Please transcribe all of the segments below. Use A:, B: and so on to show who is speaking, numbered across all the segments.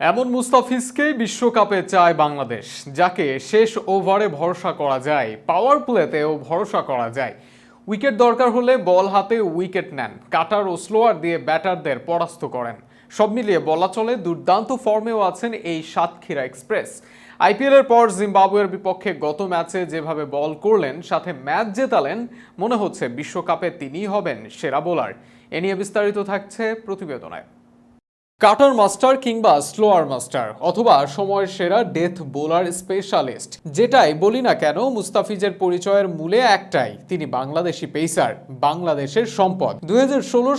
A: এমন মুস্তাফিজকেই বিশ্বকাপে চায় বাংলাদেশ, যাকে শেষ ওভারে ভরসা করা যায় পাওয়ার প্লেতেও ভরসা করা যায়। উইকেট দরকার হলে বল হাতে উইকেট নেন, কাটার ও স্লোয়ার দিয়ে ব্যাটারদের পরাস্ত করেন। সব মিলিয়ে বলা চলে দুর্দান্ত ফর্মেও আছেন এই সাতক্ষীরা এক্সপ্রেস। আইপিএলের পর জিম্বাবুয়ের বিপক্ষে গত ম্যাচে যেভাবে বল করলেন, সাথে ম্যাচ জেতালেন, মনে হচ্ছে বিশ্বকাপে তিনিই হবেন সেরা বোলার। এ নিয়ে বিস্তারিত থাকছে প্রতিবেদনায় কাটার মাস্টার কিংবা স্লোয়ার মাস্টার, অথবা সময়ের সেরা ডেথ বোলার স্পেশালিস্ট, যেটাই বলি না কেন মুস্তাফিজের পরিচয়ের মূলে একটাই, তিনি বাংলাদেশি পেসার, বাংলাদেশের সম্পদ। দুই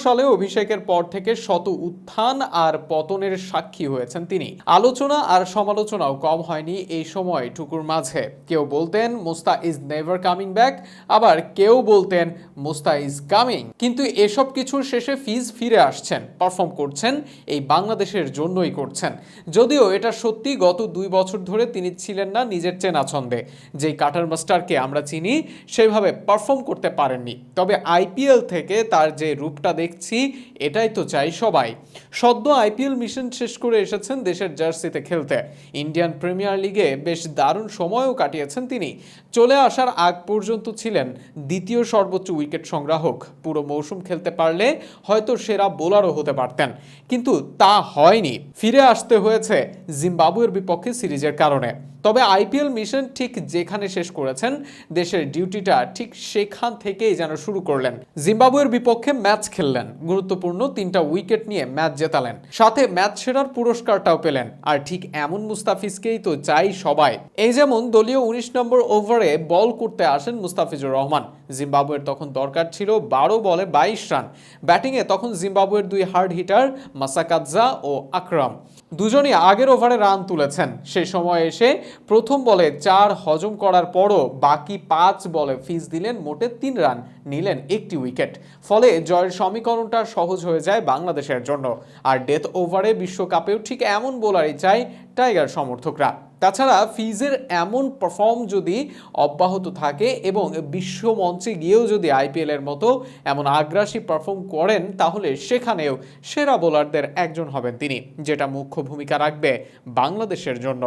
A: সালে অভিষেকের পর থেকে শত উত্থান আর পতনের সাক্ষী হয়েছেন তিনি। আলোচনা আর সমালোচনাও কম হয়নি এই সময় টুকুর মাঝে। কেউ বলতেন, Musta is never coming back আবার কেউ বলতেন, মুস্তা ইজ কামিং কিন্তু এসব কিছুর শেষে ফিজ ফিরে আসছেন, পারফর্ম করছেন এই বাংলাদেশের জন্যই করছেন। যদিও এটা সত্যি, গত দুই বছর ধরে তিনি ছিলেন না নিজের চেনা ছন্দে। যেই কাটার মাস্টারকে আমরা চিনি, সেভাবে পারফর্ম করতে পারেননি। তবে আইপিএল থেকে তার যে রূপটা দেখছি, এটাই তো চাই সবাই। সদ্য আইপিএল মিশন শেষ করে এসেছেন দেশের জার্সিতে খেলতে। ইন্ডিয়ান প্রিমিয়ার লিগে বেশ দারুণ সময়ও কাটিয়েছেন তিনি। চলে আসার আগ পর্যন্ত ছিলেন দ্বিতীয় সর্বোচ্চ উইকেট সংগ্রাহক। পুরো মৌসুম খেলতে পারলে হয়তো সেরা বোলারও হতে পারতেন। কিন্তু তা হয়নি। ফিরে আসতে হয়েছে জিম্বাবুয়ের বিপক্ষে সিরিজের কারণে। তবে আইপিএল মিশন ঠিক যেখানে শেষ করেছেন, দেশের ডিউটিটা ঠিক সেখান থেকেই যেন শুরু করলেন। জিম্বাবুয়ের বিপক্ষে ম্যাচ খেললেন, গুরুত্বপূর্ণ তিনটা উইকেট নিয়ে ম্যাচ জেতালেন। সাথে ম্যাচ সেরার পুরস্কারটাও পেলেন, আর ঠিক এমন মুস্তাফিজকেই তো চাই সবাই। এই যেমন দলীয় উনিশ নম্বর ওভারে বল করতে আসেন মুস্তাফিজুর রহমান। জিম্বাবুয়ের তখন দরকার ছিল বারো বলে বাইশ রান। ব্যাটিংয়ে তখন জিম্বাবুয়ের দুই হার্ড হিটার মাসাকাৎজা ও আকরাম। দুজনই আগের ওভারে রান তুলেছেন। সে সময় এসে প্রথম বলে চার হজম করার পরও বাকি পাঁচ বলে ফিজ দিলেন, মোটে তিন রান নিলেন একটি উইকেট। ফলে জয়ের সমীকরণটা সহজ হয়ে যায় বাংলাদেশের জন্য। আর ডেথ ওভারে বিশ্বকাপেও ঠিক এমন বোলারই চাই টাইগার সমর্থকরা। তাছাড়া ফিজের এমন পারফর্ম যদি অব্যাহত থাকে এবং বিশ্ব মঞ্চে গিয়েও যদি আইপিএলের মতো এমন আগ্রাসী পারফর্ম করেন, তাহলে সেখানেও সেরা বোলারদের একজন হবেন তিনি, যেটা মুখ্য ভূমিকা রাখবে বাংলাদেশের জন্য